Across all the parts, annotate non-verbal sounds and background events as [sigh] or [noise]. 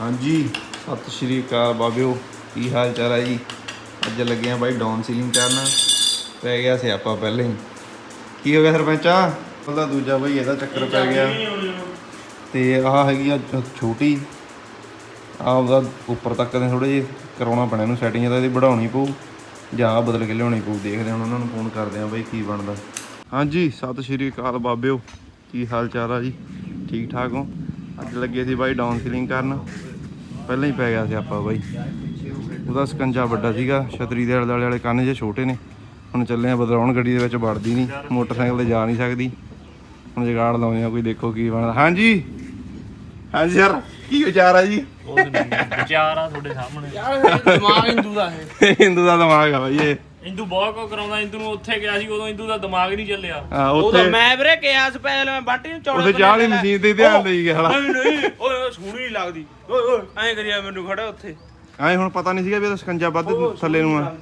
ਹਾਂਜੀ, ਸਤਿ ਸ਼੍ਰੀ ਅਕਾਲ ਬਾਬਿਓ, ਕੀ ਹਾਲ ਚਾਲ ਹੈ ਜੀ? ਅੱਜ ਲੱਗੇ ਆ ਬਾਈ ਡਾਊਨ ਸੀਲਿੰਗ ਕਰਨ, ਪੈ ਗਿਆ ਸਿਆਪਾ ਪਹਿਲੇ ਹੀ। ਕੀ ਹੋ ਗਿਆ ਸਰਪੰਚਾ? ਉਹਦਾ ਦੂਜਾ ਬਾਈ, ਇਹਦਾ ਚੱਕਰ ਪੈ ਗਿਆ। ਤੇ ਆਹ ਹੈਗੀ ਆ ਛੋਟੀ। ਆਹ ਉਹਦਾ ਉੱਪਰ ਤੱਕ ਦੇ ਥੋੜੇ ਜਿਹੇ ਕਰਾਉਣਾ ਪੈਣਾ, ਇਹਨੂੰ ਸੈਟਿੰਗ ਇਹਦਾ ਇਹਦੀ ਵਧਾਉਣੀ ਪਊ। ਜਾਂ ਆਹ ਬਦਲ ਕੇ ਲਿਆਉਣੀ ਪਊ, ਦੇਖਦੇ ਹਾਂ ਉਹਨਾਂ ਨੂੰ ਫੋਨ ਕਰਦੇ ਆ ਬਾਈ ਕੀ ਬਣਦਾ। ਹਾਂਜੀ, ਸਤਿ ਸ਼੍ਰੀ ਅਕਾਲ ਬਾਬਿਓ, ਕੀ ਹਾਲ ਚਾਲ ਆ ਜੀ? ਠੀਕ ਠਾਕ ਹੋ? ਅੱਜ ਲੱਗੇ ਸੀ ਬਾਈ ਡਾਊਨ ਸੀਲਿੰਗ ਕਰਨ। ਪਹਿਲਾਂ ਹੀ ਪੈ ਗਿਆ ਸੀ ਆਪਾਂ ਬਾਈ। ਉਹਦਾ ਸਕੰਜਾ ਵੱਡਾ ਸੀਗਾ ਛਤਰੀ ਦੇ ਆਲੇ ਦੁਆਲੇ ਵਾਲੇ ਕੰਨ ਜੇ ਛੋਟੇ ਨੇ। ਹੁਣ ਚੱਲੇ ਆ ਬਦਲਾਉਣ ਗੱਡੀ ਦੇ ਵਿੱਚ ਵੜਦੀ ਨਹੀਂ ਮੋਟਰਸਾਈਕਲ ਤੇ ਜਾ ਨਹੀਂ ਸਕਦੀ। ਹੁਣ ਜਗਾੜ ਲਾਉਂਦੇ ਆ ਕੋਈ ਦੇਖੋ ਕੀ ਬਣਦਾ। ਹਾਂਜੀ। ਹਾਂਜੀ ਸਰ ਕੀ ਵਿਚਾਰ ਆ ਜੀ? ਉਹ ਵਿਚਾਰ ਆ ਤੁਹਾਡੇ ਸਾਹਮਣੇ। ਯਾਰ ਦਿਮਾਗ ਹਿੰਦੂ ਦਾ ਹੈ [laughs] ਹਿੰਦੂ ਦਾ ਦਿਮਾਗ ਆ ਬਾਈ ਇਹ। ਇੰਦੂ ਬਹੁਤ ਕੋ ਕਰਾਉਂਦਾ ਇੰਦੂ ਨੂੰ ਉੱਥੇ ਗਿਆ ਸੀ ਉਦੋਂ ਇੰਦੂ ਦਾ ਦਿਮਾਗ ਨਹੀਂ ਚੱਲਿਆ। ਹਾਂ, ਉਦੋਂ ਉੱਥੇ ਮੈਂ ਵੀਰੇ ਕਿਹਾ ਸੀ ਪਹਿਲੇ ਮੈਂ ਬਾਟੀ ਨੂੰ ਚੌੜੇ ਉੱਥੇ ਚਾਹ ਵਾਲੀ ਮਸ਼ੀਨ ਤੇ ਧਿਆਨ ਦੇਈ ਗਿਆ ਹਲਾ ਨਹੀਂ ਨਹੀਂ ਓਏ ਓਏ ਸੋਹਣੀ ਨਹੀਂ ਲੱਗਦੀ। ਓਏ ਓਏ ਐਂ ਕਰਿਆ ਮੈਨੂੰ ਖੜਾ ਉੱਥੇ। ਐ ਹੁਣ ਪਤਾ ਨਹੀਂ ਸੀਗਾ ਵੀ ਇਹਦਾ ਸਕੰਜਾ ਵੱਧ ਥੱਲੇ ਨੂੰ ਆ।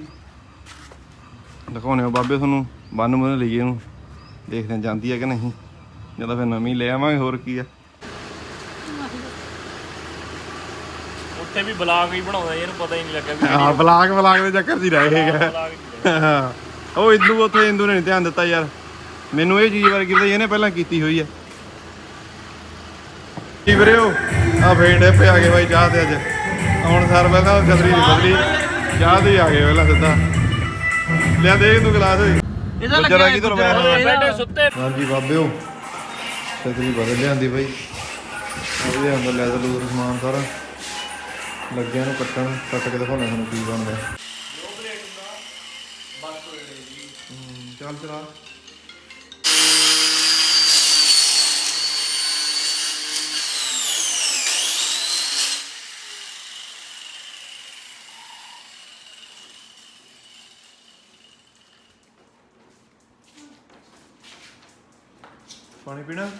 ਦਿਖਾਉਣੇ ਆ ਬਾਬੇ ਤੁਹਾਨੂੰ ਬੰਨ ਮੁੰਨ ਲਈਏ ਇਹਨੂੰ। ਦੇਖਦੇ ਆ ਜਾਂਦੀ ਹੈ ਕਿ ਨਹੀਂ। ਜਦੋਂ ਫਿਰ ਨਵੀਂ ਲੈ ਆਵਾਂਗੇ ਹੋਰ ਕੀ ਆ। ਉੱਥੇ ਵੀ ਬਲਾਗ ਹੀ ਬਣਾਉਂਦਾ ਸੀ, ਇਹਨੂੰ ਪਤਾ ਹੀ ਨਹੀਂ ਲੱਗਾ ਵੀ ਹਾਂ ਬਲਾਕ ਬਲਾਕ ਦੇ ਚੱਕਰ 'ਚ ਹੀ ਰਹਿ ਗਏ ਬਲਾਗ ਉਹ ਇੰਦੂ ਉੱਥੇ ਇੰਦੂ ਨੇ ਨਹੀਂ ਧਿਆਨ ਦਿੱਤਾ ਯਾਰ। ਮੈਨੂੰ ਇਹ ਚੀਜ਼ ਬਾਰੇ ਕਿਤੇ ਇਹਨੇ ਪਹਿਲਾਂ ਕੀਤੀ ਹੋਈ ਆ। ਕੀ ਵੀਰਿਓ ਆ ਫੇਂਡੇ ਪੇ ਆ ਗਏ ਬਾਈ ਚਾਹ ਤੇ ਅੱਜ। ਹੁਣ ਸਰ ਪਹਿਲਾਂ ਛਤਰੀ ਨਹੀਂ ਬਦਲੀ। ਚਾਹ ਤੇ ਹੀ ਆ ਗਏ ਪਹਿਲਾਂ ਸਿੱਧਾ। ਲਿਆ ਦੇ ਇਹਨੂੰ ਗਲਾਸ। ਇਹਦਾ ਗੁੱਜਰ ਆ ਕੀ ਓਏ ਬੈਠੇ ਸੁੱਤੇ। ਹਾਂਜੀ ਬਾਬਿਓ। ਛਤਰੀ ਬਦਲ ਲਿਆਂਦੀ ਬਾਈ। ਉਹਦੇ ਅੰਦਰ ਲੈਦਰ ਲੂਦਰ ਸਮਾਨ ਸਾਰਾ। ਲੱਗਿਆ ਨੂੰ ਕੱਟਣ ਕੱਟ ਕੇ ਦਿਖਾਉਣਾ ਤੁਹਾਨੂੰ ਕੀ ਬਣਦਾ। ਚੱਲ ਚਲਾ ਪਾਣੀ ਪੀਣਾ?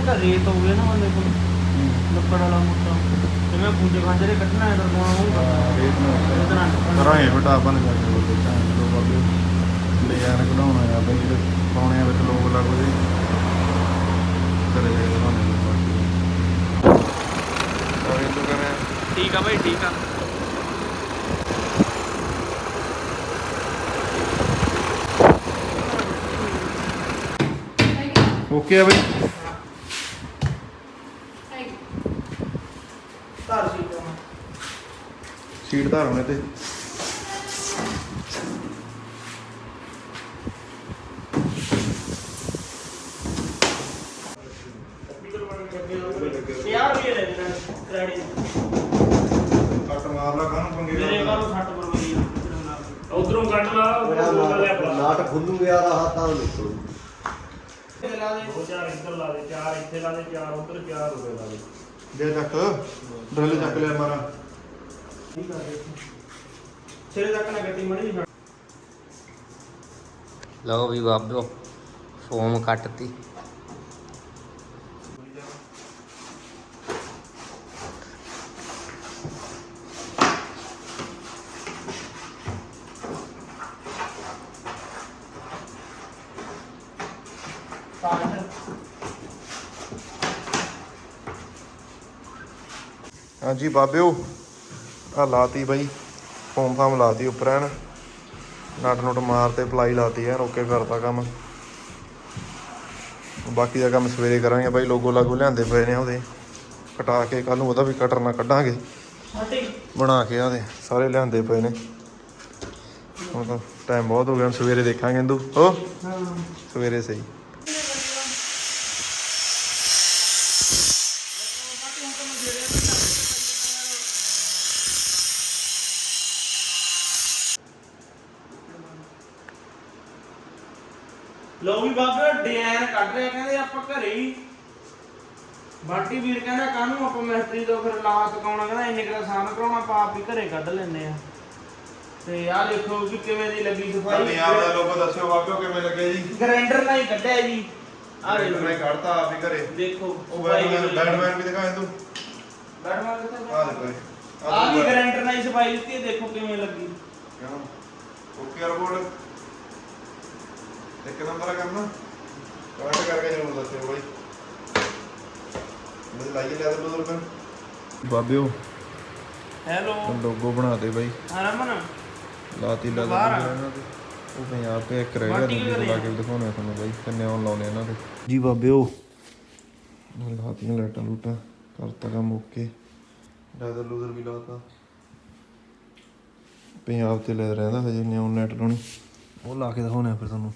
ਇੱਕ ਰੇਤ ਹੋ ਗਿਆ ਨਾ ਬੰਦੇ ਕੋਲ। ਲੱਕੜ ਵਾਲਾ ਮੁੱਟਾ। ਜਿਵੇਂ ਪੂਜੇ ਖਾਂਜਰੇ ਕੱਢਣਾ ਹੈ ਤਾਂ ਉਹ ਕਰਨਾ ਕਰਾਂਗੇ ਬਟਾ ਬੰਦ ਕਰਕੇ ਬੋਲਦੇ ਤਾਂ ਲੋ ਬਾਬੇ ਡਿਜ਼ਾਈਨ ਕਢਾਉਣਾ ਆ ਬਈ ਜਿਹੜੇ ਪਾਉਣੇ ਵਿੱਚ ਲੋਕ ਲੱਗੋ ਜੀ। ਕਰੇ ਬਣਾਉਣੇ ਨੂੰ ਬਾਕੀ। ਤੋਂ ਕਰੇ। ਠੀਕ ਆ ਭਾਈ ਠੀਕ ਆ। ਓਕੇ ਆ ਬਈ ਧਰ ਸੀ ਤੋਂ ਸੀਟ ਧਾਰ ਹੋਣੇ ਤੇ। ਯਾਰ ਵੀ ਲੈ ਲੈਣਾ ਕ੍ਰੈਡਿਟ ਕੱਟ ਮਾਰ ਲਾ ਕਾਹਨੂੰ ਪੰਗੇ ਮੇਰੇ ਘਰੋਂ 60 ਪਰ ਵਈ ਉਧਰੋਂ ਕੱਢ ਲਾ ਉਧਰੋਂ ਲੈ ਨਾਟ ਬਲਾ ਨਾਟ ਖੁੱਲੂ ਗਿਆ ਦਾ ਹੱਥਾਂ ਨੂੰ ਨਿਕਲੂ ਉਹ ਚਾਰ ਇੱਧਰ ਲਾ ਦੇ ਚਾਰ ਇੱਥੇ ਲਾ ਦੇ ਚਾਰ ਉਧਰ ਚਾਰ ਹੋ ਗਏ ਲਾ ਦੇ। ਦੇ ਚੱਕ। ਡਰਲ ਚੱਕ ਲਿਆ ਮਾਰਾ। ਠੀਕ ਆ ਸਿਰੇ ਤੱਕ ਨਾ ਗੱਡੀ ਮੜੀ ਨਹੀਂ ਲਓ ਵੀ ਬਾਬਿਓ ਫੋਮ ਕੱਟਤੀ। ਹਾਂਜੀ ਬਾਬਿਓ। ਆ ਲਾਤੀ ਬਾਈ ਫੋਮ ਫਾਮ ਲਾਤੀ ਉੱਪਰ ਐਨ ਨਟ ਨੁਟ ਮਾਰ ਤੇ ਪਲਾਈ ਲਾਤੀ ਐ ਓਕੇ ਕਰਤਾ ਕੰਮ। ਬਾਕੀ ਦਾ ਕੰਮ ਸਵੇਰੇ ਕਰਾਂਗੇ ਬਾਈ ਲੋਗੋ ਲਾਗੋ ਲਿਆਂਦੇ ਪਏ ਨੇ ਉਹਦੇ। ਕਟਾ ਕੇ ਕੱਲ ਨੂੰ ਉਹਦਾ ਵੀ ਕਟਰ ਨਾ ਕੱਢਾਂਗੇ। ਬਣਾ ਕੇ ਆਦੇ ਸਾਰੇ ਲਿਆਂਦੇ ਪਏ ਨੇ। ਹੁਣ ਤਾਂ ਟਾਈਮ ਬਹੁਤ ਹੋ ਗਿਆ ਸਵੇਰੇ ਦੇਖਾਂਗੇ ਇੰਦੂ। ਹਾਂ। ਸਵੇਰੇ ਸਹੀ। ਲੋ ਵੀ ਬਾਬੇ ਡਿਜ਼ਾਈਨ ਕੱਢ ਰਹੇ ਕਹਿੰਦੇ ਆਪਾਂ ਘਰੇ ਹੀ। ਬਾਟੀ ਵੀਰ ਕਹਿੰਦਾ ਕਾਹਨੂੰ ਆਪਾਂ ਮਿਸਤਰੀ ਤੋਂ ਫਿਰ ਲਾ ਤਕਾਉਣਾ ਕਹਿੰਦਾ ਇੰਨੇ ਕਿਹੜਾ ਸਾਨ ਕਰਾਉਣਾ ਆਪਾਂ ਆਪ ਹੀ ਘਰੇ ਕੱਢ ਲੈਨੇ ਆ। ਤੇ ਆਹ ਦੇਖੋ ਵੀ ਕਿਵੇਂ ਦੀ ਲੱਗੀ ਸਫ਼ਾਈ। ਪੰਜਾਬ ਦਾ ਲੋਗੋ ਦੱਸਿਓ ਬਾਬਿਓ ਕਿਵੇਂ ਲੱਗੇ ਜੀ? ਗ੍ਰਾਈਂਡਰ ਨਾਲ ਹੀ ਕੱਢਿਆ ਜੀ। ਆ ਦੇ ਮੈਂ ਕੱਢਤਾ ਆਪ ਹੀ ਘਰੇ। ਦੇਖੋ ਉਹ ਬੈਟਮੈਨ ਬੈਟਮੈਨ ਵੀ ਦਿਖਾਏ ਤੂੰ। ਬੈਟਮੈਨ ਕਿੱਥੇ ਆ ਦੇਖੋ ਇਹ। ਆ ਵੀ ਦੂਆ। ਗਰੰਟਰ ਨਾਲ ਸਫ਼ਾਈ ਦਿੱਤੀ ਹੈ ਦੇਖੋ ਕਿਵੇਂ ਲੱਗੀ। Okay report. ਇੱਕ ਨੰਬਰ ਆ ਕਰਨਾ। ਕਮੈਂਟ ਕਰਕੇ ਜਰੂਰ ਦੱਸਿਓ ਬਾਈ। ਮੈਨੂੰ ਲਾਈਏ ਲੈ ਦੇ ਕਰ ਬਾਬਿਓ ਹੈਲੋ। ਲੋਗੋ ਬਣਾ ਦੇ ਬਾਈ। ਹਰਮਨ ਲਾਤੀ ਲਾ ਆ। ਇਹਨਾਂ ਦੇ। ਉਹ ਪੰਜਾਬ ਤੇ ਇੱਕ ਰਹਿ ਗਿਆ ਦੂਜੇ ਲਾ ਕੇ ਦਿਖਾਉਣੇ ਤੁਹਾਨੂੰ ਬਾਈ। ਕਿੰਨੇ ਆਉਣ ਲਾਉਣੇ ਇਹਨਾਂ ਦੇ। ਜੀ ਬਾਬਿਓ। ਲਾਤੀਆਂ ਲਾਈਟਾਂ ਲੂਟਾਂ ਕਰਤਾ ਕੰਮ ਓਕੇ। ਲੈਦਰ ਲੂਦਰ ਵੀ ਲਾਤਾ। ਪੰਜਾਬ ਤੇ ਲੈ ਰਹਿੰਦਾ ਹਜੇ ਨਿਓਨ ਲਾਈਟ ਲਾਉਣੀ। ਉਹ ਲਾ ਕੇ ਦਿਖਾਉਣੇ ਫਿਰ ਤੁਹਾਨੂੰ।